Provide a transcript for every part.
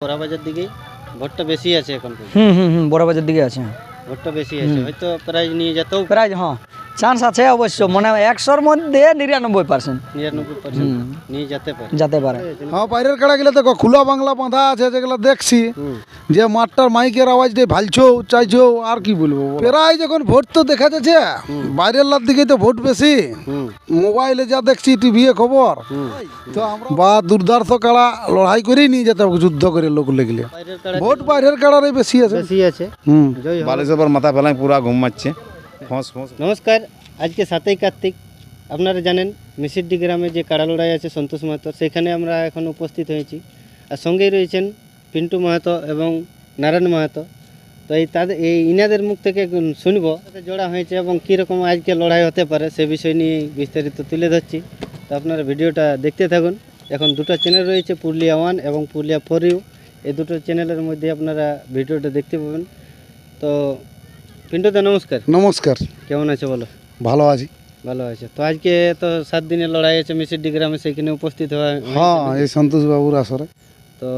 বড়াবাজার দিকেই ভোটটা বেশি আছে এখন হুম হুম হুম বড়বাজার দিকে আছে। ভোটটা বেশি আছে হয়তো প্রাইজ নিয়ে যেতেও প্রায় হ্যাঁ। চান্স আছে অবশ্য মানে একশোর মধ্যে নিরানব্বই পার্সেন্ট নিরানব্বই যেতে পারে। হ্যাঁ বাইরের কাড়া গেলে দেখো খোলা বাংলা বাঁধা আছে যেগুলো দেখছি। যে মাঠটার মাইকের আওয়াজ দিয়ে ভালছো চাইছো আর কি বলব প্রায় যখন ভোট তো দেখা যাচ্ছে বাইরের লার দিকে তো ভোট বেশি। মোবাইলে যা দেখছি টিভি খবর। তো আমরা বা দুর্দার্থ কাড়া লড়াই করেই নিয়ে যেতে হবে যুদ্ধ করে লোক লেগলে। ভোট বাইরের কাড়ারই বেশি আছে। বেশি আছে। হুম। উপর মাথা ফেলাই পুরা ঘুম মারছে। ফোঁস ফোঁস নমস্কার। আজকে সাতই কার্তিক। আপনারা জানেন মিসিড্ডি গ্রামে যে কাড়া লড়াই আছে সন্তোষ মাহাতো সেখানে আমরা এখন উপস্থিত হয়েছি। আর সঙ্গেই রয়েছেন পিন্টু মাহাতো এবং নারায়ণ মাহাতো। তো এই তাদের এই ইনাদের মুখ থেকে শুনব জোড়া হয়েছে এবং কীরকম আজকে লড়াই হতে পারে সে বিষয় নিয়ে বিস্তারিত তুলে ধরছি। তো আপনারা ভিডিওটা দেখতে থাকুন। এখন দুটো চ্যানেল রয়েছে পুরুলিয়া ওয়ান এবং পুরুলিয়া ফোর ইউ এই দুটো চ্যানেলের মধ্যে আপনারা ভিডিওটা দেখতে পাবেন। তো পিন্টুদা নমস্কার। নমস্কার। কেমন আছে বলো? ভালো আছি। ভালো আছে। তো আজকে তো সাত দিনের লড়াই আছে মিসিডি গ্রামে সেখানে উপস্থিত হওয়া হ্যাঁ এই সন্তোষ বাবুর আসরে। তো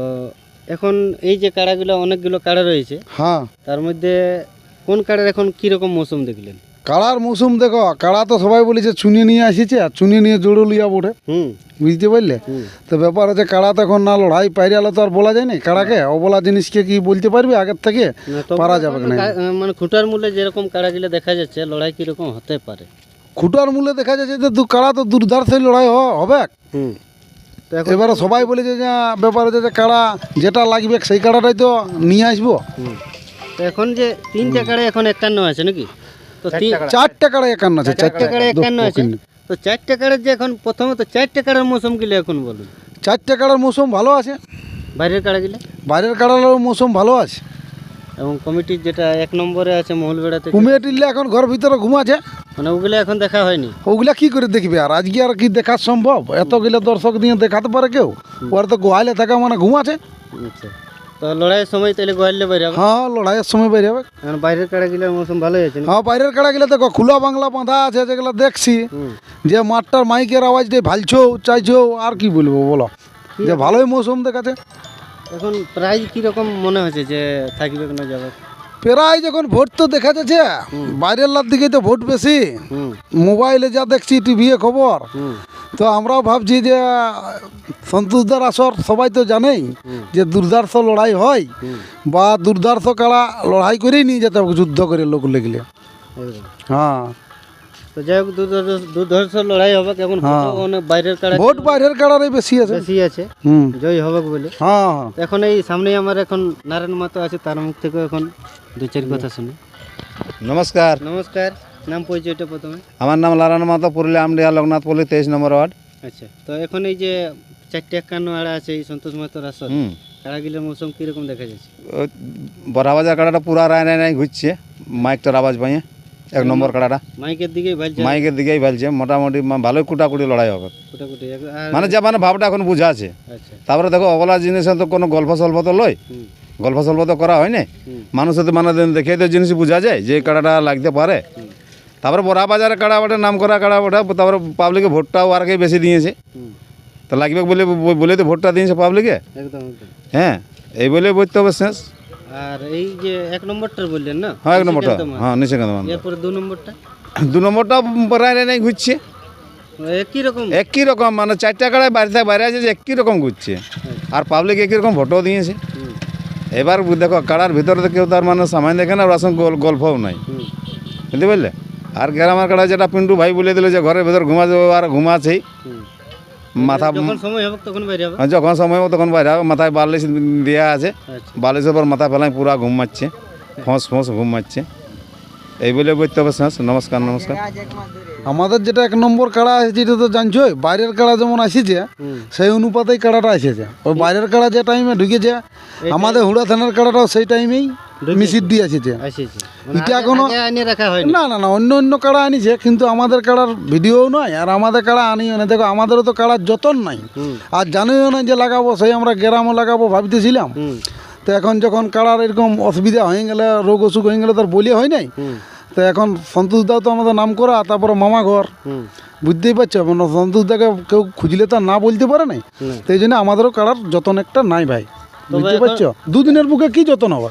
এখন এই যে কাড়াগুলো অনেকগুলো কাড়া রয়েছে হ্যাঁ। তার মধ্যে কোন কাড়ার এখন কীরকম মৌসুম দেখলেন? কাড়ার মৌসুম দেখো কাড়া তো সবাই বলেছে চুনি নিয়ে আসিছে আর চুনি নিয়ে জোড়ো লিয়া বটে। হুম। বুঝতে পারলে? তো ব্যাপার হচ্ছে কাড়া তো এখন না লড়াই পাইরালে তো আর বলা যায় না। কাড়াকে অবলা জিনিসকে কি বলতে পারবি আগের থেকে? পারা যাবে না। মানে খুঁটার মূল্যে যেরকম কাড়াগুলো দেখা যাচ্ছে লড়াই কীরকম হতে পারে। খুঁটার মূল্যে দেখা যাচ্ছে যে দু কাড়া তো দুর্ধার্থ লড়াই হ- হবে। হুম। তো এখন এবারে সবাই বলেছে যে ব্যাপার হচ্ছে যে কাড়া যেটা লাগবে সেই কাড়াটাই তো নিয়ে আসব। তো এখন যে তিনটে কাড়া এখন একান্ন আছে নাকি? তো কাড়া। একান্ন আছে একান্ন আছে। তো যে এখন চারটে কাড়ার মৌসুম গেলে এখন বলুন। চারটে কাড়ার মৌসুম ভালো আছে। বাইরের বাইরের কাড়ার মৌসুম ভালো আছে। এবং কমিটির যেটা এক নম্বরে আছে মহলবেড়াতে এখন ঘর ভিতরে ঘুমাছে মানে ওগুলো এখন দেখা হয়নি। ওগুলা কি করে দেখবে আর? আজকে আর কি দেখা সম্ভব? এতগুলো দর্শক দিয়ে দেখাতে পারে কেউ? ওর তো গোয়ালে থাকা মানে ঘুমাছে আচ্ছা। তো লড়াইয়ের সময় তাহলে গোয়ালে বাইরে হবে হ্যাঁ লড়াইয়ের সময় বের হবে বাইরের মৌসুম আছে হ্যাঁ বাইরের কাড়া গেলে দেখো খোলা বাংলা বাঁধা আছে যেগুলো দেখছি। যে মাঠটার মাইকের আওয়াজ দিয়ে ভালছো চাইছো আর কি বলব বলো? যে ভালোই মৌসুম দেখাচ্ছে। এখন প্রাইজ কীরকম মনে হচ্ছে যে থাকবে না যাবে প্রায় যখন ভোট তো দেখা যাচ্ছে বাইরের লার দিকেই তো ভোট বেশি। মোবাইলে যা দেখছি টিভি খবর। তো আমরাও ভাবছি যে সন্তোষদার আসর সবাই তো জানেই যে দুর্দার্থ লড়াই হয় বা দুর্দার্থ কাড়া লড়াই করেই নিয়ে যেতে হবে যুদ্ধ করে লোক লেগলে। হ্যাঁ। তো যাই হোক দুর্ধর্ষ- দুর্ধর্ষ লড়াই হবে এখন হ্যাঁ। অনেক বাইরের কাড়া ভোট বাইরের বেশি আছে। বেশি আছে। হুম। জয় হবে বলে। হ্যাঁ। হ্যাঁ এখন এই সামনেই আমার এখন নারায়ণ মাতো আছে তার মুখ থেকে এখন দু চার কথা শুনি। নমস্কার। নমস্কার। নাম পরিচয়টা প্রথমে? আমার নাম লারান মাতো পুরুলিয়া আমডিয়া লোকনাথ পল্লী তেইশ নম্বর ওয়ার্ড। আচ্ছা তো এখন এই যে চারটে একান্ন আড়া আছে এই সন্তোষ মাহাতোর আসর কাড়াগিলের মৌসুম কীরকম দেখা যাচ্ছে? বড়াবাজার কাড়াটা পুরা রায় রায় রায় ঘুরছে মাইকটার আওয়াজ পাইয়ে এক নম্বর কাড়াটা। মাইকের দিকেই ভালছে? মাইকের দিকেই ভালছে মোটামুটি ভালোই কুটাকুটি লড়াই হবে। কুটাকুটি মানে যে মানে ভাবটা এখন বুঝা আছে। আচ্ছা। তারপরে দেখো অবলা জিনিস তো কোনো গল্প সল্প তো লয় গল্প সল্প তো করা হয় না। হুম। মানুষের তো মানে দেখে তো জিনিস বোঝা যায় যে কাড়াটা লাগতে পারে। তারপরে বড়া বাজারের কাড়া ওটা নাম করা কাড়া ওটা তারপরে পাবলিকে ভোটটাও আর কে বেশি দিয়েছে। তো লাগবে বলে বলে তো ভোটটা দিয়েছে পাবলিকে একদম হ্যাঁ এই বলে বুঝতে হবে শেষ। আর এই যে এক নম্বরটা বললেন না? হ্যাঁ এক নম্বরটা। হ্যাঁ নিশিকান্ত মান এরপরে দু নম্বরটা? দু নম্বরটা রায় রায় ঘুরছে। একই রকম? একই রকম মানে চারটা কাড়ায় থেকে বাইরে আছে যে একই রকম ঘুরছে। আর পাবলিক একই রকম ভোটও দিয়েছে। এবার দেখো কাড়ার ভিতরে তো কেউ তার মানে সামান্য দেখে না ওর গল্পও নাই। বুঝতে পারলে? আর গ্রামের কাটা যেটা পিন্টু ভাই বলে দিল যে ঘরের ভেতর ঘুমা যাবে আর ঘুমাছেই। মাথা যখন সময় হবে তখন বাইরে হবে। যখন সময় হবে তখন বাইরে হবে, মাথায় বালিশ দেওয়া আছে। আচ্ছা। বালিশের পর মাথা ফেলাই পুরা ঘুম মারছে। ফোঁস ফোঁস ঘুম মারছে। এই বলে বলতে হবে শেষ নমস্কার। নমস্কার আমাদের যেটা এক নম্বর কাড়া আছে যেটা তো জানছোই বাইরের কাড়া যেমন আসিছে সেই অনুপাতেই কাড়াটা এসেছে ওই বাইরের কাড়া যে টাইমে ঢুকেছে আমাদের হুড়া থানার কাড়াটাও সেই টাইমেই আসিছে। আসিছে। এটা না না না অন্য অন্য কাড়া আনিছে কিন্তু আমাদের কাড়ার ভিডিও নয় আর আমাদের কাড়া আনিও না। দেখো আমাদেরও তো কাড়ার যতন নাই আর জানিও না যে লাগাবো সেই আমরা গ্রামও লাগাবো ভাবতেছিলাম। তো এখন যখন কাড়ার এরকম অসুবিধা হয়ে গেলে রোগ অসুখ হয়ে গেলে তার বলি হয় নাই। তো এখন সন্তোষ দাও তো আমাদের নাম করা তারপরে মামা ঘর। বুঝতেই পারছ? মানে সন্তোষদাকে কেউ খুঁজলে তো না বলতে পারে নাই। না। তো এই জন্য আমাদেরও কাড়ার যতন একটা নাই ভাই। বুঝতে পারছ? দুদিনের বুকে কি যতন হবে?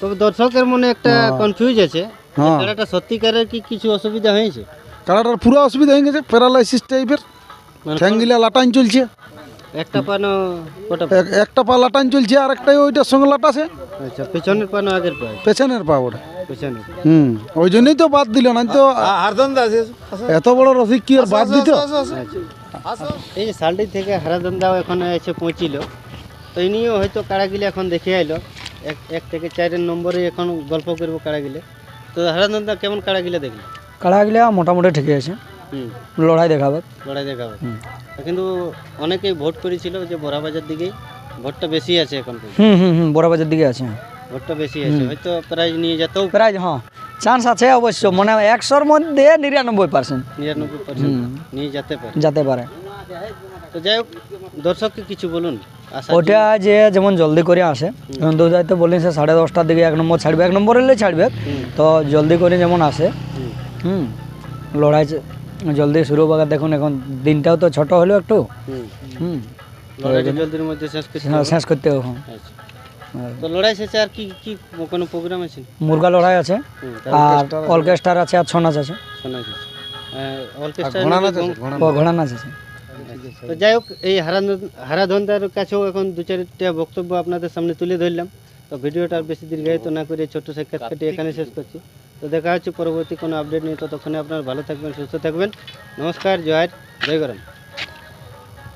তবে দর্শকের মনে একটা কনফিউজ আছে। যে হ্যাঁ। কাড়াটা সত্যিকারের কি কিছু অসুবিধা হয়েছে? কাড়াটার পুরো অসুবিধা হয়ে গেছে প্যারালাইসিস টাইপের মানে ঠ্যাঙ্গিলা লাটান চলছে। একটা পানো? কটা একটা পা লাটান চলছে আর একটাই ওইটার সঙ্গে লাটাছে আচ্ছা পেছনের পানো আগের পায়ে পেছনের পা ওটা। পেছনের হুম ওই জন্যই তো বাদ দিল না তো হারদন দাস এত বড় রসিক কি আর বাদ দিত? আচ্ছা। এই যে সালডি থেকে হারাদন্দাও এখন এসে পৌঁছিল। তো ইনিও হয়তো এখন দেখে আইলো। এক এক থেকে চারের নম্বরে এখন গল্প করব কাড়াগিলে তো হারাদন্দা কেমন কাড়াগিলে দেখলি? কাড়াগুলা মোটামুটি ঠিকই আছে। লড়াই দেখাবে। লড়াই দেখাবে। কিন্তু অনেকেই ভোট করেছিল যে বড়াবাজার দিকেই। ভোটটা বেশি আছে এখন হুম হুম হুম বড় বাজার দিকে আছে। ভোটটা বেশি আছে। হয়তো প্রাইজ নিয়ে যেতেও প্রাইজ হ্যাঁ। চান্স আছে অবশ্য। মানে একশোর মধ্যে নিরানব্বই পার্সেন্ট। নিরানব্বই পার্সেন্ট নিয়ে যেতে পারে। যেতে পারে। তো যাই হোক দর্শককে কিছু বলুন। ওটা যে যেমন জলদি করে আসে। দু তো বললেন সে সাড়ে দশটার দিকে এক নম্বর ছাড়বে। এক নম্বর এলে ছাড়বে। তো জলদি করে যেমন আসে। হুম, লড়াই জলদি শুরু বাগা দেখুন এখন দিনটাও তো ছোট হলো একটু। হুম। হুম। জলদির মধ্যে শেষ করতে হ্যাঁ, হবে। শেষ করতে হবে। হ্যাঁ। আচ্ছা। তো লড়াই শেষে আর কি কি কোনো প্রোগ্রাম আছে? মুরগা লড়াই আছে। আর অর্কেস্ট্রার আছে। আর ছৌ নাচ আছে। তো যাই হোক এই হারাধনদার কাছেও এখন দু চারটা বক্তব্য আপনাদের সামনে তুলে ধরলাম। তো ভিডিওটা আর বেশি দীর্ঘায়িত না করে ছোট্ট সাক্ষাৎকারটি এখানে শেষ করছি। তো দেখা হচ্ছে পরবর্তী কোনো আপডেট নিয়ে। ততক্ষণে আপনারা ভালো থাকবেন, সুস্থ থাকবেন। নমস্কার, জয় জয় গরম।